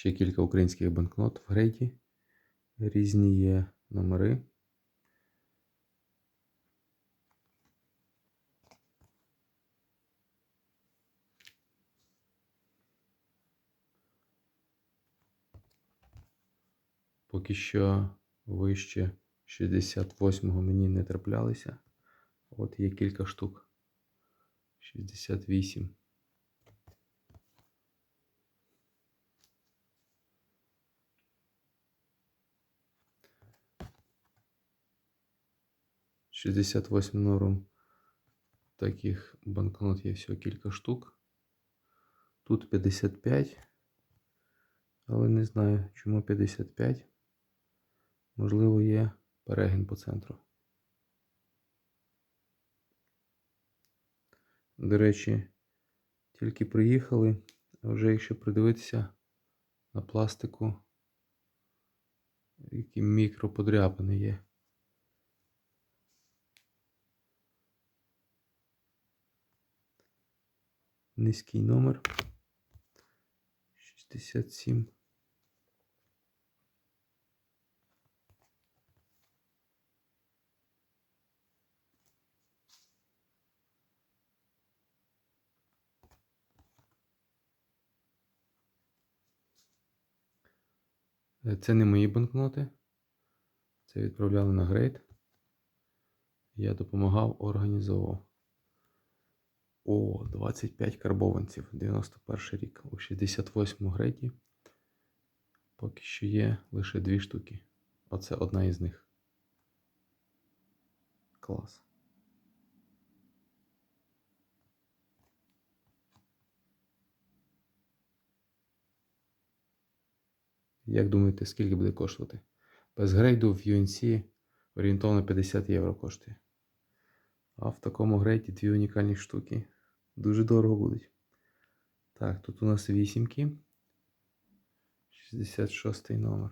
Ще кілька українських банкнот в грейді. Різні є номери. Поки що вище 68-го мені не траплялися. От є кілька штук. 68. Шістдесят восьм норм таких банкнот є всього кілька штук. Тут 55. Але не знаю, чому 55. Можливо, є перегін по центру. До речі, тільки приїхали, а вже якщо придивитися на пластику, які мікроподряпини є. Низький номер 67. Е, Це не мої банкноти. Це відправляли на грейд. Я допомагав, організовував. О, 25 карбованців, 91 рік. У 68 грейді. Поки що є лише дві штуки. Оце одна із них. Клас. Як думаєте, скільки буде коштувати? Без грейду в UNC орієнтовно 50 євро коштує. А в такому грейді дві унікальні штуки. Дуже дорого будуть. Так, тут у нас вісімки. 66 номер.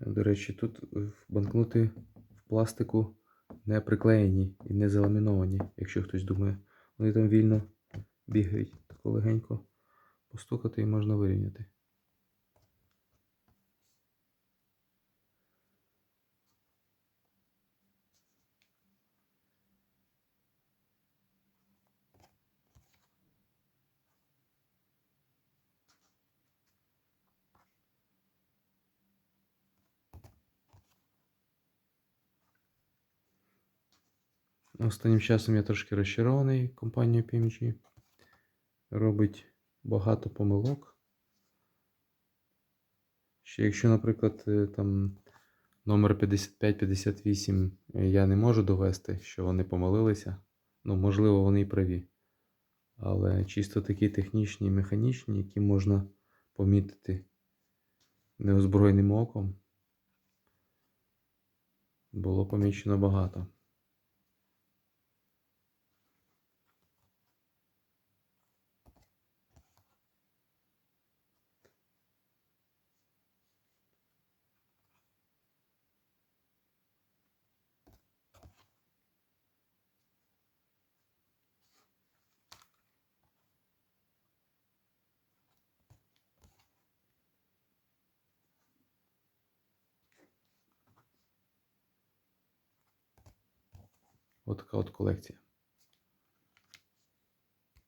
До речі, тут банкноти в пластику не приклеєні і не заламіновані, якщо хтось думає. Вони там вільно бігають. Тако легенько постукати і можна вирівняти. Останнім часом я трошки розчарований компанією PMG. Робить багато помилок. Ще якщо, наприклад, е, там номер 55-58 я не можу довести, що вони помилилися. Ну, можливо, вони і праві. Але чисто такі технічні і механічні, які можна помітити неозброєним оком, було помічено багато. От така от колекція.